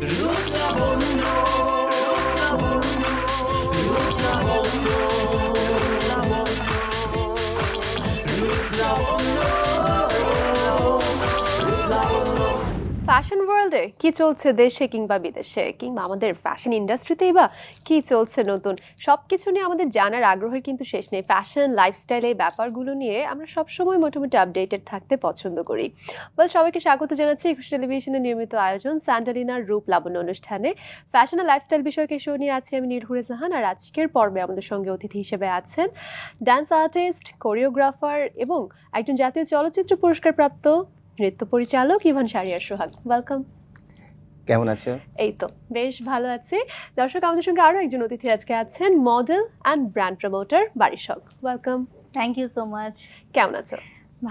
루스타본노 fashion ওয়ার্ল্ডে কি চলছে দেশে কিংবা বিদেশে? কিংবা আমাদের ফ্যাশন ইন্ডাস্ট্রিতেই বা কি চলছে নতুন? সব কিছু নিয়ে আমাদের জানার আগ্রহের কিন্তু শেষ নেই। ফ্যাশন লাইফস্টাইল এই ব্যাপারগুলো নিয়ে আমরা সবসময় মোটামুটি আপডেটেড থাকতে পছন্দ করি। বল সবাইকে স্বাগত জানাচ্ছি একুশ টেলিভিশনের নিয়মিত আয়োজন স্যান্ডালিনার রূপ লাবণ্য অনুষ্ঠানে। ফ্যাশন আর লাইফস্টাইল বিষয়ক শো নিয়ে আছি আমি নীলহুরে জাহান আর আজকের পর্বে আমাদের সঙ্গে অতিথি হিসেবে আছেন ডান্স আর্টিস্ট কোরিওগ্রাফার এবং একজন জাতীয় চলচ্চিত্র পুরস্কার প্রাপ্ত নৃত্য পরিচালক ইভান শারিয়ার সোহাগ। ওয়েলকাম কেমন আছো? এই তো বেশ ভালো আছি। দর্শক আমাদের সঙ্গে আরও একজন অতিথি আজকে আছেন model and brand promoter বারিশক welcome thank you so much কেমন আছো?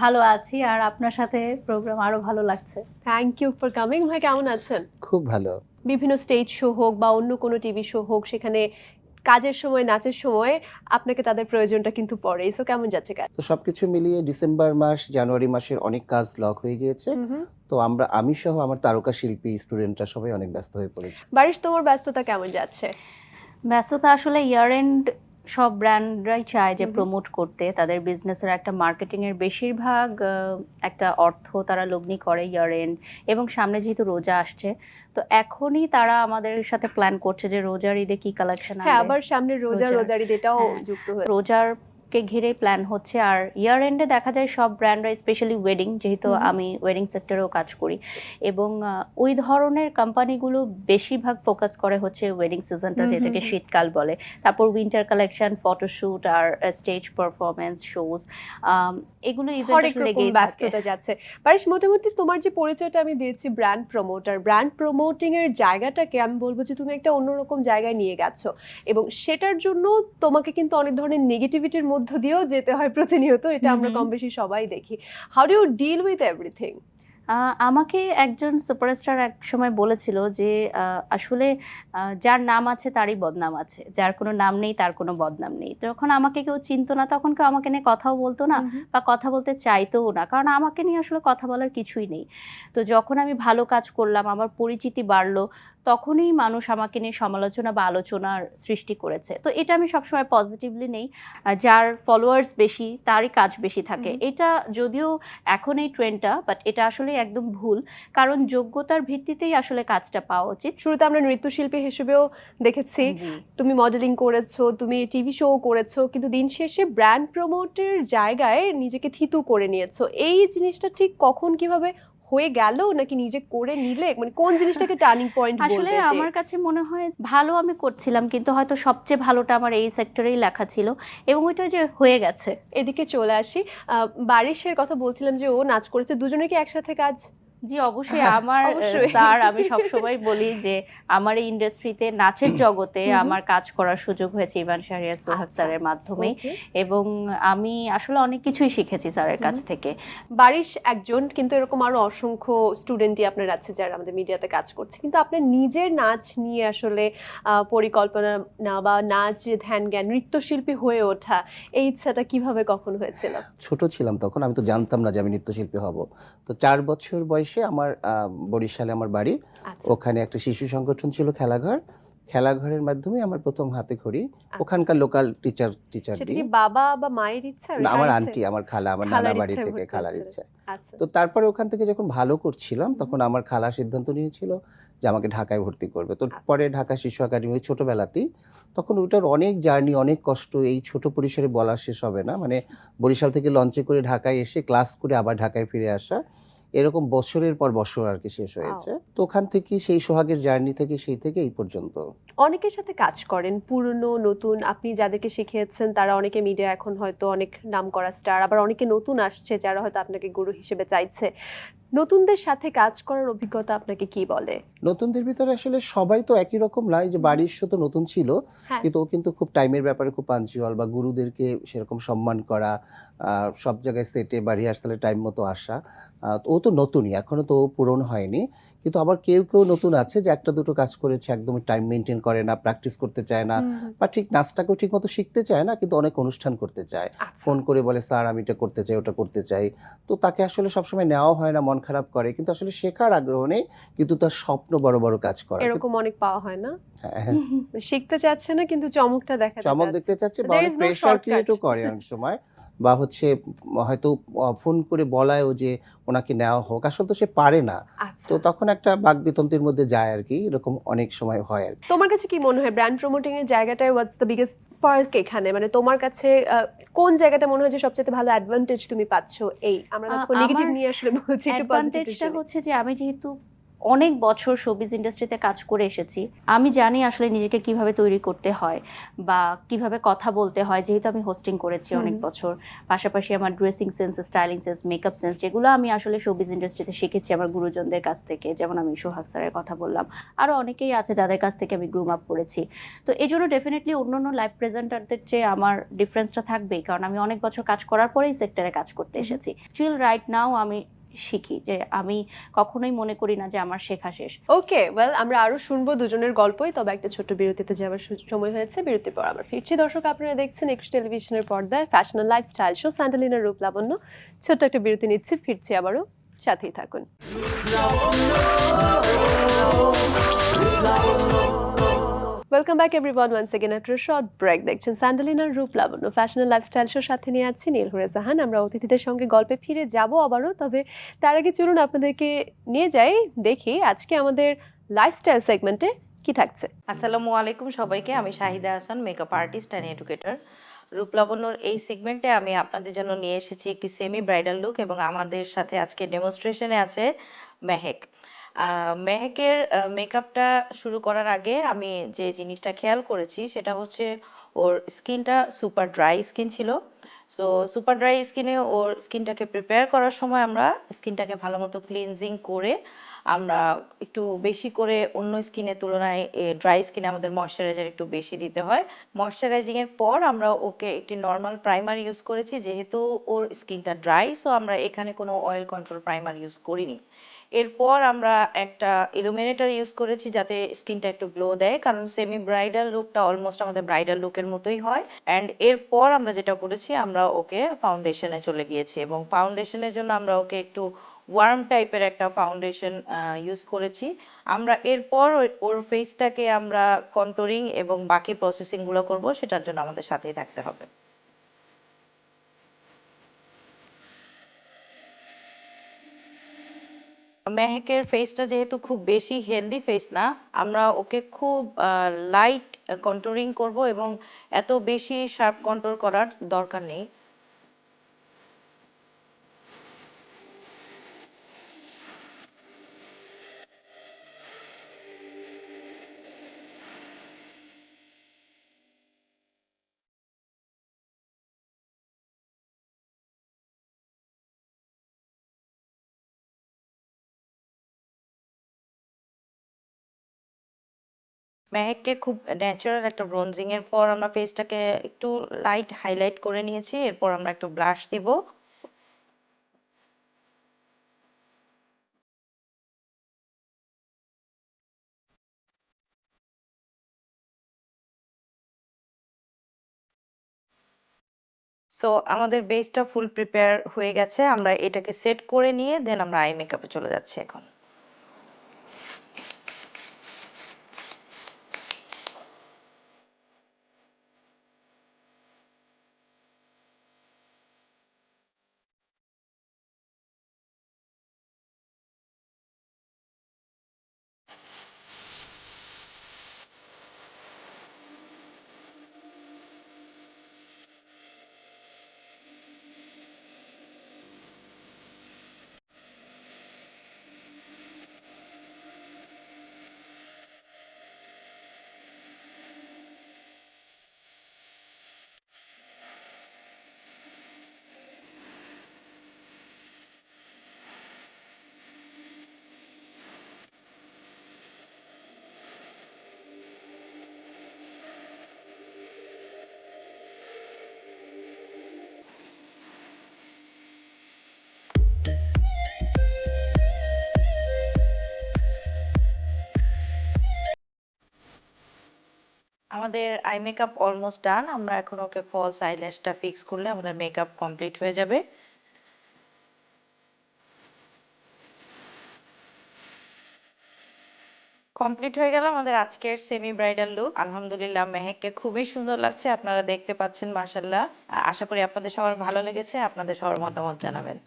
ভালো আছি আর আপনার সাথে প্রোগ্রাম আরও ভালো লাগছে। থ্যাংক ইউ ফর কামিং ভাই কেমন আছেন? খুব ভালো। বিভিন্ন স্টেজ শো হোক বা অন্য কোনো টিভি শো হোক সেখানে কাজের সময় নাচের সময় আপনাকে তাদের প্রয়োজনটা কিন্তু পড়ে সো কেমন যাচ্ছে কাজ? তো সবকিছু মিলিয়ে ডিসেম্বর মাস জানুয়ারি মাসের অনেক কাজ লক হয়ে গিয়েছে। তো আমরা আমি সহ আমার তারকা শিল্পী স্টুডেন্টরা সবাই অনেক ব্যস্ত হয়ে পড়েছে। বারিশ তোমার ব্যস্ততা কেমন যাচ্ছে? ব্যস্ততা আসলে ইয়ার এন্ড সব ব্র্যান্ডরাই চায় যে। প্রমোট করতে তাদের বিজনেসের একটা মার্কেটিং এর বেশিরভাগ একটা অর্থ তারা লগ্নি করে ইয়ার এন্ড এবং সামনে যেহেতু রোজা আসছে তো এখনই তারা আমাদের সাথে প্ল্যান করছে যে রোজার ঈদে কি কালেকশন হ্যাঁ আবার সামনে রোজা রোজার ঈদ এটাও হ্যাঁ। যুক্ত হয়ে রোজারকে ঘিরে প্ল্যান হচ্ছে। আর ইয়ার এন্ডে দেখা যায় সব ব্র্যান্ডরা স্পেশালি ওয়েডিং যেহেতু। আমি ওয়েডিং সেক্টরেও কাজ করি। এবং ওই ধরনের কোম্পানিগুলো বেশিরভাগ ফোকাস করে হচ্ছে ওয়েডিং সিজনটা যেটাকে শীতকাল বলে। তারপর উইন্টার কালেকশন ফটোশুট আর স্টেজ পারফরমেন্স শোজ এগুলো ইভেন্ট থাকে। ব্যস্ততা যাচ্ছে। পারিস মোটামুটি তোমার যে পরিচয়টা আমি দিয়েছি ব্র্যান্ড প্রমোটার ব্র্যান্ড প্রমোটিং এর জায়গাটাকে আমি বলব যে তুমি একটা অন্যরকম জায়গায় নিয়ে গেছো। এবং সেটার জন্য তোমাকে কিন্তু অনেক ধরনের নেগেটিভিটির মধ্য দিয়েও যেতে হয় প্রতিনিয়ত এটা আমরা কম বেশি সবাই দেখি। How do you deal with everything আমাকে একজন সুপারস্টার এক সময় বলেছিল যে আসলে যার নাম আছে তারই বদনাম আছে। যার কোনো নাম নেই তার কোনো বদনাম নেই। যখন আমাকে কেউ চিনতো না তখন কেউ আমাকে নিয়ে কথাও বলতো না বা কথা বলতে চাইতেও না। কারণ আমাকে নিয়ে আসলে কথা বলার কিছুই নেই। তো যখন আমি ভালো কাজ করলাম আমার পরিচিতি বাড়লো তখনই মানুষ আমাকে নিয়ে সমালোচনা বা আলোচনার সৃষ্টি করেছে। তো এটা আমি সবসময় পজিটিভলি নেই। যার ফলোয়ার্স বেশি তারই কাজ বেশি থাকে। এটা যদিও এখন এই ট্রেন্ডটা বাট এটা আসলে একদম ভুল। কারণ যোগ্যতার ভিত্তিতেই আসলে কাজটা পাওয়া উচিত। শুরুতে আমরা নৃত্যশিল্পী হিসেবেও দেখেছি। তুমি মডেলিং করেছ তুমি টিভি শো করেছ কিন্তু দিন শেষে ব্র্যান্ড প্রমোটের জায়গায় নিজেকে থিতু করে নিয়েছো। এই জিনিসটা ঠিক কখন কীভাবে হয়ে গেল নাকি নিজে করে নিলে? মানে কোন জিনিসটাকে টার্নিং পয়েন্ট আসলে আমার কাছে মনে হয় ভালো আমি করছিলাম কিন্তু হয়তো সবচেয়ে ভালোটা আমার এই সেক্টরেই লেখা ছিল এবং ওইটা যে হয়ে গেছে। এদিকে চলে আসি। আহ, বারিশের কথা বলছিলাম যে ও নাচ করেছে দুজনে কি একসাথে কাজ? জি অবশ্যই আমার অবশ্যই। স্যার আমি সবসময় বলি যে আমার এই ইন্ডাস্ট্রিতে নাচের জগতে। আমার কাজ করার সুযোগ হয়েছে ইভান শাহরিয়ার সোহাগ আচ্ছা। স্যারের মাধ্যমে এবং আমি আসলে অনেক কিছুই শিখেছি স্যারের কাছ থেকে বারিশ একজন কিন্তু এরকম আরও অসংখ্য স্টুডেন্টই আপনার আছে যারা আমাদের মিডিয়াতে কাজ করছে কিন্তু আপনার নিজের নাচ নিয়ে আসলে আহ, পরিকল্পনা না বা নাচ যে ধ্যান জ্ঞান নৃত্যশিল্পী হয়ে ওঠা এই ইচ্ছাটা কীভাবে কখন হয়েছিল ছোট ছিলাম তখন আমি তো জানতাম না যে আমি নৃত্যশিল্পী হব তো চার বছর বয়সে আমার বরিশালে আমার বাড়ি। আচ্ছা। ওখানে একটা শিশু সংগঠন ছিল খেলাঘর। খেলাঘরের মাধ্যমে আমার প্রথম হাতে খড়ি। আচ্ছা। ওখানকার লোকাল টিচার টিচার দিয়ে। বাবা বা মায়ের ইচ্ছা না, আমার আন্টি আমার খালা আমার নানা বাড়ি থেকে খালার ইচ্ছা। আচ্ছা। তো তারপরে ওখান থেকে যখন ভালো করছিলাম তখন আমার খালা সিদ্ধান্ত নিয়েছিল যে আমাকে ঢাকায় ভর্তি করবে। তো। পরে ঢাকা শিশু একাডেমি ছোটবেলাতেই তখন ওটার অনেক জার্নি অনেক কষ্ট এই ছোট পরিসরে বলা শেষ হবে না। মানে বরিশাল থেকে লঞ্চে করে ঢাকায় এসে ক্লাস করে আবার ঢাকায় ফিরে আসা। এরকম বছরের পর বছর আর কি শেষ হয়েছে। তো ওখান থেকে সেই সোহাগের জার্নি থেকে সেই থেকে এই পর্যন্ত। অনেকের সাথে কাজ করেন পুরনো নতুন আপনি যাদেরকে শিখিয়েছেন তারা অনেকে মিডিয়া এখন হয়তো অনেক নাম করা স্টার আবার অনেকে নতুন আসছে যারা হয়তো আপনাকে গুরু হিসেবে চাইছে। নতুনদের সাথে কাজ করার অভিজ্ঞতা আপনাকে কি বলে? নতুনদের ভিতরে আসলে সবাই তো একই রকম নয় যে বাড়ির তো নতুন ছিল হ্যাঁ। কিন্তু ও কিন্তু খুব টাইমের ব্যাপারে খুব পাঞ্চুয়াল বা গুরুদেরকে সেরকম সম্মান করা আহ, সব জায়গায় সেটে বা রিহার্সালে টাইম মতো আসা ও তো নতুনই এখনও তো পূরণ হয়নি। কিন্তু আবার কেউ কেউ নতুন আছে যে একটা দুটো কাজ করেছে একদমই টাইম মেনটেন করে না প্র্যাকটিস করতে চায় না বা ঠিক নাচটাকেও ঠিক মতো শিখতে চায় না কিন্তু অনেক অনুষ্ঠান করতে চায়। আচ্ছা। ফোন করে বলে স্যার আমি এটা করতে চাই ওটা করতে চাই। তো তাকে আসলে সবসময় নেওয়া হয় না মন খারাপ করে। কিন্তু আসলে শেখার আগ্রহ নেই কিন্তু তার স্বপ্ন বড় বড় কাজ করে এরকম অনেক পাওয়া হয় না? হ্যাঁ, হ্যাঁ। শিখতে চাচ্ছে না কিন্তু চমকটা দেখা চমক দেখতে চাচ্ছে বা প্রেশার ক্রিয়েটও করে অনেক সময়। বা হচ্ছে হয়তো ফোন করে বলায়ও যে ওনাকে নেওয়া হোক আসলে তো সে পারে না। আচ্ছা। তো তখন একটা বাকবিতন্তির মধ্যে যায় আর কি এরকম অনেক সময় হয় আর তোমার কাছে কি মনে হয় ব্র্যান্ড প্রমোটিং এর জায়গাটায় হোয়াটস দ্য বিগেস্ট পার্ক এখানে? মানে তোমার কাছে আহ, কোন জায়গাটা মনে হয় যে সবচেয়ে ভালো অ্যাডভান্টেজ তুমি পাচ্ছ? এই আমরা নেগেটিভ নিয়ে আসলে বলছি একটু অ্যাডভান্টেজটা হচ্ছে যে আমি যেহেতু অনেক বছর শোবিজ ইন্ডাস্ট্রিতে কাজ করে এসেছি। আমি জানি আসলে নিজেকে কীভাবে তৈরি করতে হয় বা কীভাবে কথা বলতে হয় যেহেতু আমি হোস্টিং করেছি অনেক বছর। পাশাপাশি আমার dressing sense styling sense makeup sense যেগুলো আমি আসলে শোবিজ ইন্ডাস্ট্রিতে শিখেছি আমার গুরুজনদের কাছ থেকে যেমন আমি সোহাগ স্যারের কথা বললাম। আরও অনেকেই আছে যাদের কাছ থেকে আমি গ্রুম আপ করেছি। তো এই জন্য ডেফিনেটলি অন্য অন্য লাইভ প্রেজেন্টারদের চেয়ে আমার ডিফারেন্সটা থাকবেই। কারণ আমি অনেক বছর কাজ করার পরেই সেক্টরে কাজ করতে এসেছি। স্টিল রাইট নাও আমি শিখি যে আমি কখনোই মনে করি না যে আমার শেখা শেষ। ওকে ওয়েল আমরা আরও শুনব দুজনের গল্পই, তবে একটা ছোট্ট বিরতিতে যাওয়ার সময় হয়েছে। বিরতির পর আবার ফিরছি। দর্শক, আপনারা দেখছেন একুশ টেলিভিশনের পর্দায় ফ্যাশন লাইফস্টাইল শো স্যান্ডালিনার রূপ লাবণ্য ছোট্ট একটা বিরতি নিচ্ছি, ফিরছি আবারও। সাথেই থাকুন। Welcome back everyone once again after short break দেখছেন স্যান্ডালিনার রূপ লাবণ্য ফ্যাশনাল লাইফস্টাইল শোর সাথে নিয়ে আছি নীলহুরে জাহান। আমরা অতিথিদের সঙ্গে গল্পে ফিরে যাব আবারও, তবে তার আগে চলুন আপনাদেরকে নিয়ে যাই, দেখি আজকে আমাদের লাইফস্টাইল সেগমেন্টে কি থাকছে। আসসালামু আলাইকুম সবাইকে, আমি Shahida Hasan makeup artist and educator রূপলাবণ্যর এই সেগমেন্টে আমি আপনাদের জন্য নিয়ে এসেছি একটি সেমি ব্রাইডাল লুক এবং আমাদের সাথে আজকে ডেমনস্ট্রেশনে আছে মেহেক। মেহেকের মেকআপটা শুরু করার আগে আমি যে জিনিসটা খেয়াল করেছি সেটা হচ্ছে ওর স্কিনটা সুপার ড্রাই স্কিন ছিল। সো সুপার ড্রাই স্কিনে ওর স্কিনটাকে প্রিপেয়ার করার সময় আমরা স্কিনটাকে ভালো মতো ক্লিনজিং করে আমরা একটু বেশি করে অন্য স্কিনের তুলনায় ড্রাই স্কিনে আমাদের ময়শ্চারাইজার একটু বেশি দিতে হয়। ময়শ্চারাইজিং এর পর আমরা ওকে একটি নর্মাল প্রাইমার ইউজ করেছি যেহেতু ওর স্কিনটা ড্রাই, সো আমরা এখানে কোনো অয়েল কন্ট্রোল প্রাইমার ইউজ করিনি। এরপর আমরা একটা ইলুমিনেটর ইউজ করেছি যাতে স্কিনটা একটু গ্লো দেয়, কারণ সেমি ব্রাইডাল লুকটা অলমোস্ট আমাদের ব্রাইডাল লুকের মতোই হয়। অ্যান্ড এরপর আমরা যেটা করেছি, আমরা ওকে ফাউন্ডেশনে চলে গিয়েছি এবং ফাউন্ডেশনের জন্য আমরা ওকে একটু ওয়ার্ম টাইপের একটা ফাউন্ডেশন ইউজ করেছি। আমরা এরপর ওর ফেসটাকে আমরা কন্ট্রোলিং এবং বাকি প্রসেসিংগুলো করব, সেটার জন্য আমাদের সাথেই থাকতে হবে। মেহেকের ফেসটা যেহেতু খুব বেশি হেলদি ফেস না, আমরা ওকে খুব লাইট কন্ট্রোলিং করব এবং এত বেশি শার্প কন্ট্রোল করার দরকার নেই। মেহেককে খুব ন্যাচারাল একটা ব্রোনজিং এর পর আমরা ফেসটাকে একটু লাইট হাইলাইট করে নিয়েছি, এরপর আমরা একটু ব্লাশ দিব। সো আমাদের বেসটা ফুল প্রিপেয়ার হয়ে গেছে, আমরা এটাকে সেট করে নিয়ে দেন আমরা আই মেকআপে চলে যাচ্ছি এখন। আমাদের আই মেকআপ অলমোস্ট ডান আমরা এখন ওকে ফলস আইল্যাশটা ফিক্স করলে আমাদের মেকআপ কমপ্লিট হয়ে যাবে। কমপ্লিট হয়ে গেল আমাদের আজকের সেমি ব্রাইডাল লুক আলহামদুলিল্লাহ, মেহেককে খুবই সুন্দর লাগছে। আপনারা দেখতে পাচ্ছেন মাশাল্লাহ আশা করি আপনাদের সবার ভালো লেগেছে। আপনাদের সবার মতামত জানাবেন।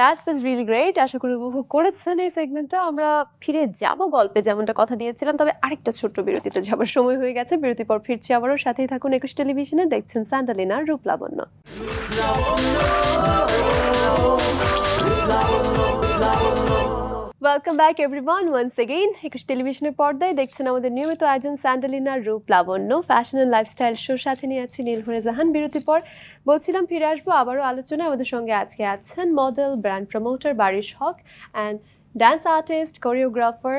দ্যাট ওয়াজ রিয়েলি গ্রেট আশা করি উপভোগ করেছেন এই সেগমেন্টটা আমরা ফিরে যাব গল্পে, যেমনটা কথা দিয়েছিলাম। তবে আরেকটা ছোট্ট বিরতিতে যাবার সময় হয়ে গেছে। বিরতি পর ফিরছি আবারও। সাথেই থাকুন একুশ টেলিভিশনে। দেখছেন স্যান্ডালিনার রূপ welcome back everyone once again একুশ টেলিভিশনের পর্দায় দেখছেন আমাদের নিয়মিত আয়োজন স্যান্ডালিনার রূপ, লাবণ্য ফ্যাশন অ্যান্ড লাইফস্টাইল শোর সাথে নিয়ে আছি নীলভরে জাহান। বিরতি পর বলছিলাম ফিরে আসব আবারও আলোচনায়। আমাদের সঙ্গে আজকে আছেন model brand promoter Barish Haque and dance artist choreographer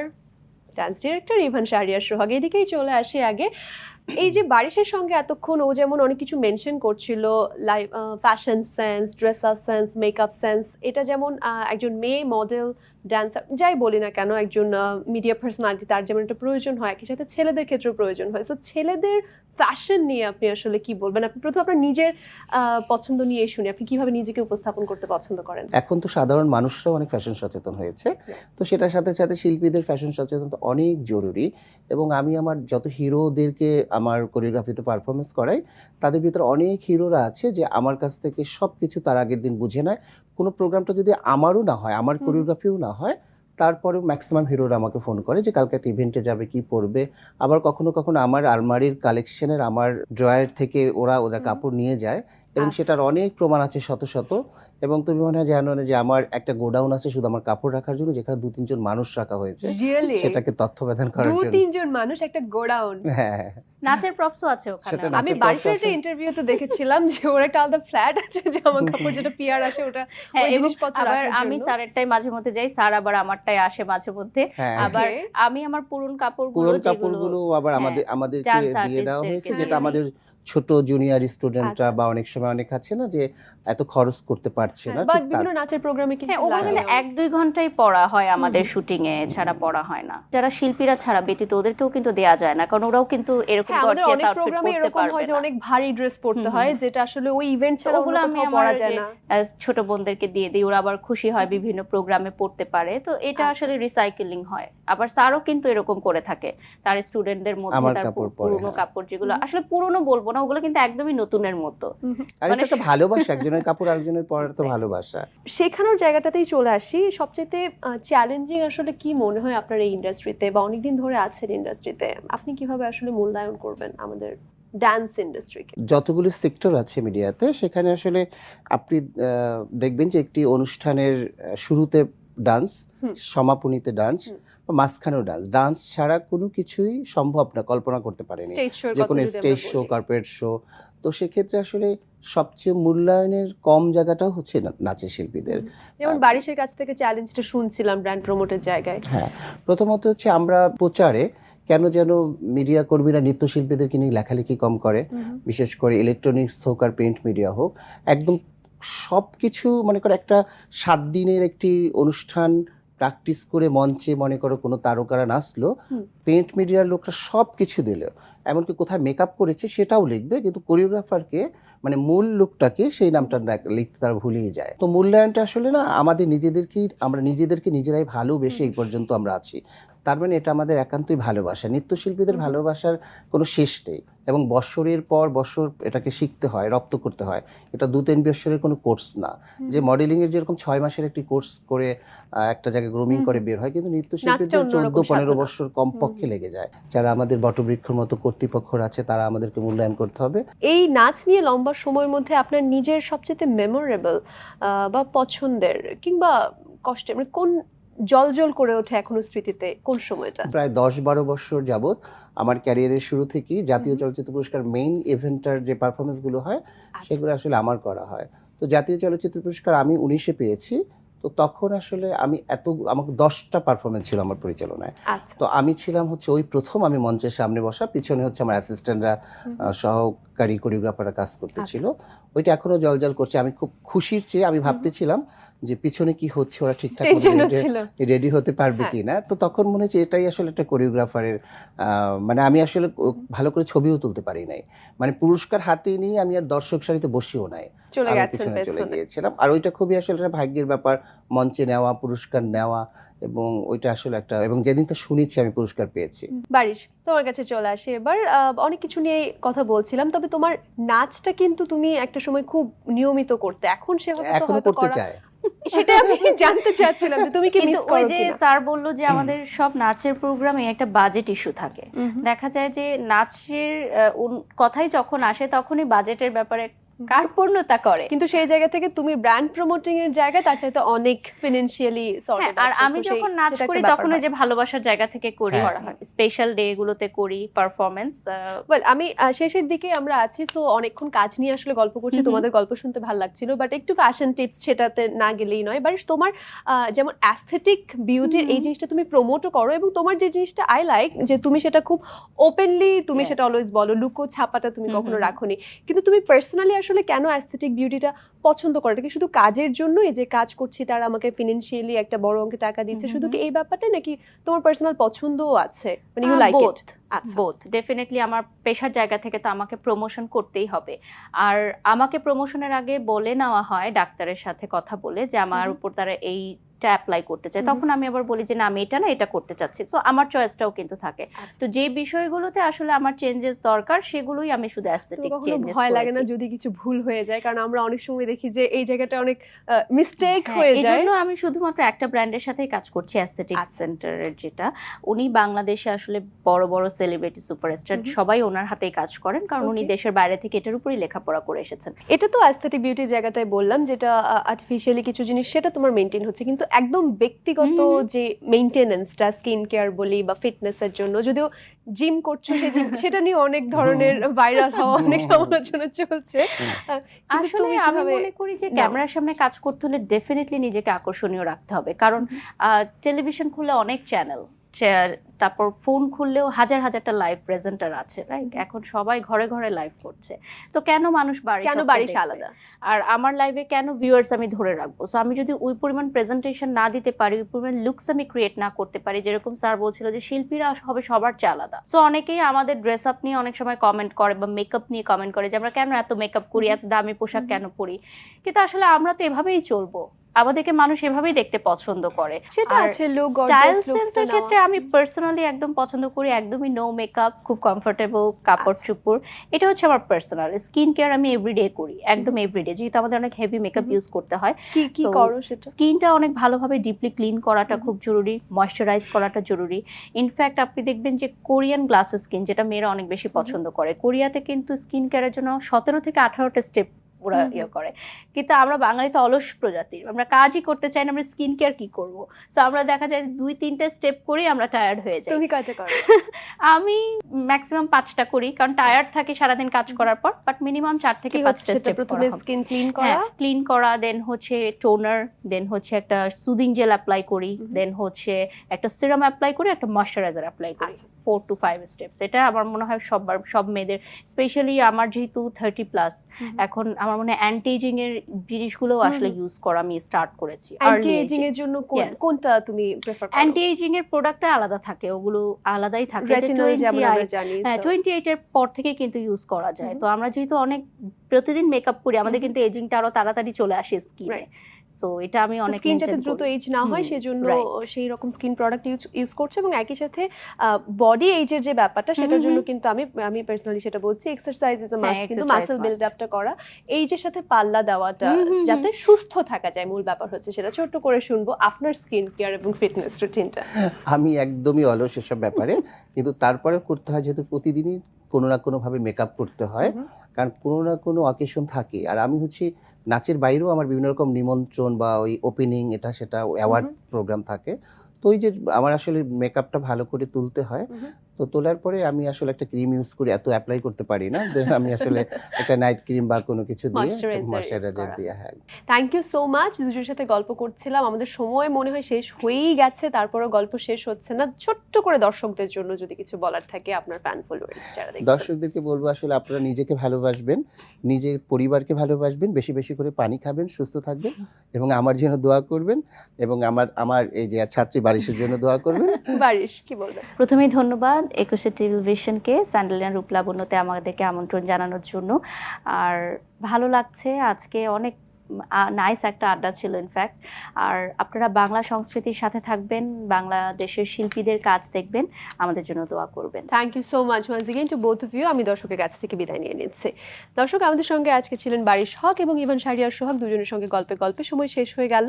dance director Evan Shahriar Sohag. এদিকেই চলে আসি আগে। এই যে বারিশের সঙ্গে এতক্ষণ ও যেমন অনেক কিছু মেনশন করছিল live fashion sense dress up sense makeup sense এটা যেমন একজন মেয়ে মডেল ড্যান্সার যাই বলি না কেন একজন মিডিয়া পার্সোনালিটি তার যেমন একটা প্রয়োজন হয় একই সাথে ছেলেদের ক্ষেত্রেও প্রয়োজন হয়। সো ছেলেদের ফ্যাশন নিয়ে আপনি আসলে কি বলবেন? আপনি প্রথম আপনার নিজের পছন্দ নিয়ে শুনি। আপনি কীভাবে নিজেকে উপস্থাপন করতে পছন্দ করেন? এখন তো সাধারণ মানুষরাও অনেক ফ্যাশন সচেতন হয়েছে। তো সেটার সাথে সাথে শিল্পীদের ফ্যাশন সচেতনতা অনেক জরুরি এবং আমি আমার যত হিরোদেরকে আমার কোরিওগ্রাফিতে পারফরমেন্স করাই তাদের ভিতরে অনেক হিরোরা আছে যে আমার কাছ থেকে সব কিছু তার আগের দিন বুঝে নেয়। কোনো প্রোগ্রামটা যদি আমারও না হয় আমার কোরিওগ্রাফিও না হয় তারপরেও ম্যাক্সিমাম হিরোরা আমাকে ফোন করে যে কালকে একটা ইভেন্টে যাবে কি পরবে আবার কখনো কখনো আমার আলমারির কালেকশনের আমার ড্রয়ার থেকে ওরা ওদের কাপড় নিয়ে যায় এবং আচ্ছা। সেটার অনেক প্রমাণ আছে শত শত। এবং তুমি মনে হয় জানো না যে আমার একটা গোডাউন আছে শুধু আমার কাপড় রাখার জন্য যেখানে দু তিনজন মানুষ রাখা হয়েছে। সেটাকে তথ্য প্রদান করার দু জন্য তিনজন মানুষ একটা গোডাউন? হ্যাঁ নাচের প্রপসও আছে ওখানে। আমি বারিশের একটা। ইন্টারভিউতে দেখেছিলাম যে ওর একটা আলাদা ফ্ল্যাট আছে জামা কাপড় যেটা পিয়ার আসে ওটা হ্যাঁ এবং জিনিসপত্র আবার আমি। স্যারেরটাই মাঝে মধ্যে যাই স্যার আবার আমারটাই আসে মাঝে মধ্যে। হ্যাঁ। আবার আমি আমার পুরন কাপড়গুলো পুরন কাপড়গুলো আবার হ্যাঁ, আমাদের আমাদেরকে দিয়ে দেওয়া হয়েছে যেটা আমাদের ছোট জুনিয়র স্টুডেন্টরা আচ্ছা। বা অনেক সময় অনেক আছে না যে এত খরচ করতে পারছে না বা ঠিক তার- বিভিন্ন নাচের প্রোগ্রামে কিন্তু হ্যাঁ ওগুলো। এক দুই ঘন্টাই পড়া হয় আমাদের শুটিং এ ছাড়া পড়া হয় না। যারা শিল্পীরা ছাড়া ব্যতীত ওদেরকেও কিন্তু দেয়া যায় না কারণ ওরাও কিন্তু এরকম হ্যাঁ আমাদের gorgeous অনেক প্রোগ্রামে এরকম হয় যে অনেক ভারী ড্রেস হুম, হয় যেটা আসলে ওই ইভেন্ট ছাড়া ওগুলো আমি ওই যায় না। as ছোট বোনদেরকে দিয়ে দিই ওরা আবার খুশি হয় বিভিন্ন প্রোগ্রামে পড়তে পারে। তো এটা আচ্ছা। আসলে রিসাইকেলিং হয়। আবার স্যারও কিন্তু এরকম করে থাকে। তার স্টুডেন্টদের মধ্যে তার পুরনো হ্যাঁ। কাপড় যেগুলো আসলে পুরনো বলব না ওগুলো কিন্তু একদমই নতুনের মতো। মানে একটা ভালোবাসা একজনের কাপড় আরেকজনের পরার তো ভালোবাসা। শেখানোর জায়গাটাতেই চলে আসি। সবচেয়ে চ্যালেঞ্জিং আসলে কি মনে হয় আপনার এই ইন্ডাস্ট্রিতে বা অনেকদিন ধরে আছেন ইন্ডাস্ট্রিতে আপনি কীভাবে আসলে মূল্যায়ন করবেন আমাদের ডান্স ইন্ডাস্ট্রিকে যতগুলো সেক্টর আছে মিডিয়াতে সেখানে আসলে আপনি আহ, দেখবেন যে একটি অনুষ্ঠানের শুরুতে ডান্স সমাপনীতে ডান্স মাঝখানেও ডান্স ডান্স ছাড়া কোনো কিছুই সম্ভব না কল্পনা করতে পারেনি। যে কোনো স্টেজ শো কার্পেট শো তো সেক্ষেত্রে আসলে সবচেয়ে মূল্যায়নের কম জায়গাটাও হচ্ছে নাচের শিল্পীদের। যেমন বারিশের কাছ থেকে চ্যালেঞ্জটা শুনছিলাম ব্র্যান্ড প্রমোটের জায়গায়। হ্যাঁ প্রথমত হচ্ছে আমরা প্রচারে কেন যেন মিডিয়া কর্মীরা নৃত্যশিল্পীদেরকে নিয়ে লেখালেখি কম করে বিশেষ করে ইলেকট্রনিক্স হোক আর প্রিন্ট মিডিয়া হোক। একদম সব কিছু মনে করো একটা সাত দিনের একটি অনুষ্ঠান প্র্যাকটিস করে মঞ্চে মনে করো কোনো তারকারা নাচলো পেন্ট মিডিয়ার লোকরা সব কিছু দিল। এমনকি কোথায় মেকআপ করেছে সেটাও লিখবে কিন্তু কোরিওগ্রাফারকে মানে মূল লোকটাকে সেই নামটা লিখতে তারা ভুলেই যায়। তো মূল্যায়নটা আসলে না আমাদের নিজেদেরকেই আমরা নিজেদেরকে নিজেরাই ভালোবেসে এই পর্যন্ত আমরা আছি। তার মানে এটা আমাদের একান্তই ভালোবাসা। নৃত্যশিল্পীদের ভালোবাসার কোনো শেষ নেই। এবং বৎসরের পর বছর এটাকে শিখতে হয় রপ্ত করতে হয়। এটা দু তিন বছরের কোনো কোর্স না। যে মডেলিং এর যেরকম ছয় মাসের একটি কোর্স করে একটা জায়গায় গ্রুমিং করে বের হয় কিন্তু নৃত্যশিল্পীদের চোদ্দ পনেরো। বছর কমপক্ষে লেগে যায়। যারা আমাদের বটবৃক্ষর মতো কর্তৃপক্ষরা আছে তারা আমাদেরকে মূল্যায়ন করতে হবে। এই নাচ নিয়ে লম্বা সময়ের মধ্যে আপনার নিজের সবচেয়ে মেমোরেবল বা পছন্দের কিংবা কষ্টের মানে কোন জলজল করে ওঠে এখনও স্মৃতিতে কোন সময়টা? প্রায় দশ বারো বছর যাবৎ আমার ক্যারিয়ারের শুরু থেকেই জাতীয় চলচ্চিত্র পুরস্কার মেইন ইভেন্টার যে পারফরমেন্সগুলো হয় আচ্ছা। সেগুলো আসলে আমার করা হয়। তো জাতীয় চলচ্চিত্র পুরস্কার আমি উনিশে পেয়েছি তো তখন আসলে আমি এত আমাকে দশটা পারফরমেন্স ছিল আমার পরিচালনায়। আচ্ছা। তো আমি ছিলাম হচ্ছে ওই প্রথম আমি মঞ্চের সামনে বসা পিছনে হচ্ছে আমার অ্যাসিস্ট্যান্টরা সহ কারি কোরিওগ্রাফাররা কাজ করতেছিল। ওইটা এখনও জলজল করছে। আমি খুব খুশির চেয়ে আমি ভাবতেছিলাম যে পিছনে কি হচ্ছে ওরা ঠিকঠাক রেডি হতে পারবে হ্যাঁ। কি না তো তখন মনে হচ্ছে এটাই আসলে একটা কোরিওগ্রাফারের মানে আমি আসলে ভালো করে ছবিও তুলতে পারি নাই। মানে পুরস্কার হাতে নিয়ে আমি আর দর্শক সারিতে বসিও নাই। চলে গিয়েছিলাম। আর ওইটা খুবই আসলে একটা ভাগ্যের ব্যাপার। মঞ্চে নেওয়া পুরস্কার নেওয়া এবং ওইটা আসলে একটা এবং যেদিনটা শুনেছি আমি পুরস্কার পেয়েছি। বারিশ তোমার কাছে চলে আসি এবার। আহ, অনেক কিছু নিয়ে কথা বলছিলাম তবে তোমার নাচটা কিন্তু তুমি একটা সময় খুব নিয়মিত করতে। এখন সেভাবে তো এখনও করতে চায়। সেটা আমি জানতে চাচ্ছিলাম যে তুমি কি মিস করো যে স্যার বলল যে আমাদের সব নাচের প্রোগ্রামে একটা বাজেট ইস্যু থাকে। হুম। দেখা যায় যে নাচের কথাই যখন আসে তখনই বাজেটের ব্যাপারে কার্পণ্যতা করে। কিন্তু সেই জায়গা থেকে তুমি ব্র্যান্ড প্রমোটিং এর জায়গায় তার চাইতে অনেক ফিনান্সিয়ালি হ্যাঁ, আর আমি যখন নাচ করি তখন ওই যে ভালোবাসার জায়গা থেকে করি। করা হয়। স্পেশাল ডে গুলোতে করি পারফরমেন্স ওয়েল আমি শেষের দিকে আমরা আছি সো অনেকক্ষণ কাজ নিয়ে আসলে গল্প করছি। তোমাদের গল্প শুনতে ভালো লাগছিল বাট একটু ফ্যাশন টিপস সেটাতে না গেলেই নয়। বাট তোমার যেমন অ্যাস্থেটিক বিউটির এই জিনিসটা তুমি প্রমোটও করো এবং তোমার যে জিনিসটা আই লাইক যে তুমি সেটা খুব ওপেনলি তুমি সেটা অলওয়েজ বলো লুকো ছাপাটা তুমি কখনো। রাখোনি। কিন্তু তুমি পার্সোনালি আসলে কেন অ্যাস্থেটিক বিউটিটা পছন্দ করে? এটা কি শুধু কাজের জন্যই যে কাজ করছি তারা আমাকে ফিনান্সিয়ালি একটা বড় অঙ্কে টাকা দিচ্ছে? শুধু কি এই ব্যাপারটা নাকি তোমার পার্সোনাল পছন্দও আছে? মানে you like it both definitely আমার পেশার জায়গা থেকে তো আমাকে প্রমোশন করতেই হবে। আর আমাকে প্রমোশনের আগে বলে নেওয়া হয় ডাক্তারের সাথে কথা বলে যে আমার উপর তারা এইটা অ্যাপ্লাই করতে হুম। তখন আমি আবার বলি যে না আমি এটা না এটা করতে চাচ্ছি। তো আমার চয়েসটাও কিন্তু থাকে। আচ্ছা। তো যে বিষয়গুলোতে আসলে আমার চেঞ্জেস দরকার সেগুলোই আমি শুধু অ্যাস্থেটিক চেঞ্জেস ভয় লাগে না যদি কিছু ভুল হয়ে যায়? কারণ আমরা অনেক সময় দেখি যে এই জায়গাটা অনেক মিস্টেক হয়ে যায়। জন্য আমি শুধুমাত্র একটা ব্র্যান্ডের সাথেই কাজ করছি অ্যাস্থেটিক আচ্ছা। সেন্টারের যেটা। উনি বাংলাদেশে আসলে বড় বড় সেলিব্রিটি সুপারস্টার। সবাই ওনার হাতেই কাজ করেন কারণ উনি দেশের বাইরে থেকে এটার উপরই লেখাপড়া করে এসেছেন। এটা তো অ্যাস্থেটিক বিউটি জায়গাটায় বললাম যেটা আর্টিফিশিয়ালি কিছু জিনিস সেটা তোমার মেনটেন হচ্ছে। কিন্তু একদম ব্যক্তিগত। যে মেনটেনেন্সটা স্কিন কেয়ার বলি বা ফিটনেসের জন্য যদিও জিম করছ সে জিম সেটা নিয়ে অনেক ধরনের ভাইরাল হওয়া অনেক। সমালোচনা চলছে। আসলে আমি মনে করি যে ক্যামেরার সামনে কাজ করতে হলে ডেফিনেটলি নিজেকে আকর্ষণীয় রাখতে হবে। কারণ টেলিভিশন খুলে অনেক চ্যানেল তারপর ফোন খুললেও হাজার হাজারটা লাইভ প্রেজেন্টার আছে রাইট এখন সবাই ঘরে ঘরে লাইভ করছে। তো কেন মানুষ বাড়ি কেন বারিশ আলাদা? আর আমার লাইভে কেন ভিউয়ার্স আমি ধরে রাখব? সো আমি যদি ওই পরিমাণ প্রেজেন্টেশন না দিতে পারি ওই পরিমাণ লুকস আমি ক্রিয়েট না করতে পারি যেরকম স্যার বলছিল যে শিল্পীরা হবে সবার চেয়ে আলাদা। সো অনেকেই আমাদের ড্রেস আপ নিয়ে অনেক সময় কমেন্ট করে বা মেকআপ নিয়ে কমেন্ট করে যে আমরা কেন এত মেকআপ করি এত দামি পোশাক কেন পরি? কিন্তু আসলে আমরা তো এভাবেই চলবো। আমাদেরকে মানুষ এভাবেই দেখতে পছন্দ করে। সেটা আছে লুক স্টাইল সেন্সের ক্ষেত্রে আমি পার্সোনালি একদম পছন্দ করি একদমই নো মেকআপ খুব কমফোর্টেবল কাপড় আচ্ছা। চুপড় এটা হচ্ছে আমার পার্সোনাল স্কিন কেয়ার আমি এভরিডে করি একদম এভরিডে যেহেতু আমাদের অনেক হেভি মেকআপ ইউজ করতে হয়। কি কি করো সেটা? স্কিনটা অনেক ভালোভাবে ডিপলি ক্লিন করাটা খুব জরুরি ময়শ্চারাইজ করাটা জরুরি। ইনফ্যাক্ট আপনি দেখবেন যে কোরিয়ান গ্লাস স্কিন যেটা মেয়েরা অনেক বেশি পছন্দ করে কোরিয়াতে কিন্তু স্কিন কেয়ারের জন্য সতেরো থেকে আঠারোটা স্টেপ ওরা। ইয়ে করে। কিন্তু আমরা বাঙালি তো অলস প্রজাতির আমরা কাজই করতে চাই না আমরা স্কিন কেয়ার কি করব? সো আমরা দেখা যায় দুই তিনটে স্টেপ করেই আমরা টায়ার্ড হয়ে যাই। তুমি কয়টা করো। আমি ম্যাক্সিমাম পাঁচটা করি কারণ টায়ার্ড থাকি সারাদিন কাজ করার পর বাট মিনিমাম চার থেকে পাঁচটা স্টেপ প্রথমে স্কিন ক্লিন করা? ক্লিন করা দেন হচ্ছে টোনার দেন হচ্ছে একটা সুদিং জেল অ্যাপ্লাই করি দেন হচ্ছে একটা সিরাম অ্যাপ্লাই করি একটা ময়শ্চারাইজার অ্যাপ্লাই করি। আচ্ছা। ফোর টু ফাইভ স্টেপস এটা আমার মনে হয় সবার সব মেয়েদের স্পেশালি আমার যেহেতু থার্টি প্লাস এখন আমার মনে হয় অ্যান্টি এজিং এর জিনিসগুলো আসলে ইউজ করা আমি স্টার্ট করেছি অ্যান্টি এজিং এর জন্য কোনটা তুমি প্রেফার করো? অ্যান্টি এজিং এর প্রোডাক্টটা আলাদা থাকে ওগুলো আলাদাই থাকে। হ্যাঁ টোয়েন্টি এইট এর পর থেকে কিন্তু ইউজ করা যায়। তো আমরা যেহেতু অনেক প্রতিদিন মেকআপ করি আমাদের। কিন্তু এজিংটা আরও তাড়াতাড়ি চলে আসে স্কিনে. সো এটা আমি অনেক স্কিন যাতে দ্রুত এজ না হয় সেজন্য সেই রকম স্কিন প্রোডাক্ট ইউজ ইউজ করছে এবং একই সাথে বডি এজের যে ব্যাপারটা সেটার জন্য কিন্তু আমি আমি পার্সোনালি সেটা বলছি এক্সারসাইজ ইজ আ মাস্ট কিন্তু মাসল বিল্ড আপটা করা এইজের সাথে পাল্লা দেওয়াটা যাতে সুস্থ থাকা যায় মূল ব্যাপার হচ্ছে সেটা। ছোট্ট করে শুনব আপনার স্কিন কেয়ার এবং ফিটনেস রুটিনটা আমি একদমই অলস এসব ব্যাপারে কিন্তু তারপরে করতে হয় যেহেতু প্রতিদিনই কোনো না কোনোভাবে মেকআপ করতে হয় কারণ কোনো না কোনো অকেশন থাকে। আর আমি হচ্ছি নাচের বাইরেও আমার বিভিন্ন রকম নিমন্ত্রণ বা ওই ওপেনিং এটা সেটা অ্যাওয়ার্ড প্রোগ্রাম থাকে। তো ওই যে আমার আসলে মেকআপটা ভালো করে তুলতে হয়। তো তোলার পরে আমি আসলে একটা ক্রিম ইউজ করি এত অ্যাপ্লাই করতে পারি না। আমি আসলে একটা নাইট ক্রিম বা কোনো কিছু দিয়ে ময়শ্চারাইজার দিয়ে হ্যাঁ। থ্যাংক ইউ সো মাচ দুজনের সাথে গল্প করছিলাম। আমাদের সময় মনে হয় শেষ হয়েই গেছে। তারপরেও গল্প শেষ হচ্ছে না। ছোট্ট করে দর্শকদের জন্য যদি কিছু বলার থাকে আপনার ফ্যান ফলোয়ার্স যারা দেখছেন। দর্শকদেরকে বলব আসলে আপনারা নিজেকে ভালোবাসবেন নিজের পরিবারকে ভালোবাসবেন বেশি বেশি করে পানি খাবেন সুস্থ থাকবেন এবং আমার জন্য দোয়া করবেন এবং আমার আমার এই যে ছাত্রী বারিশের জন্য দোয়া করবেন। বারিশ কি বলবেন? প্রথমেই ধন্যবাদ। একুশে টেলিভিশনকে স্যান্ডেলিয়ান রূপলাবণ্যতে আমাদেরকে আমন্ত্রণ জানানোর জন্য। আর ভালো লাগছে আজকে অনেক নাইস একটা আড্ডা ছিল ইনফ্যাক্ট আর আপনারা বাংলা সংস্কৃতির সাথে থাকবেন, বাংলাদেশের শিল্পীদের কাজ দেখবেন, আমাদের জন্য দোয়া করবেন। Thank you so much once again to both of you আমি দর্শকের কাছ থেকে বিদায় নিয়ে নিচ্ছি। দর্শক, আমাদের সঙ্গে আজকে ছিলেন বারিশ হক এবং ইভান শারিয়ার সোহাগ, দুজনের সঙ্গে গল্পে গল্পে সময় শেষ হয়ে গেল।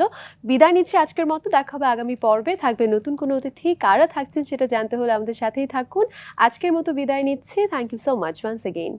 বিদায় নিচ্ছি আজকের মতো, দেখা হবে আগামী পর্বে। থাকবে নতুন কোনো অতিথি, কারা থাকছেন সেটা জানতে হলে আমাদের সাথেই থাকুন। আজকের মতো বিদায় নিচ্ছি। Thank you so much once again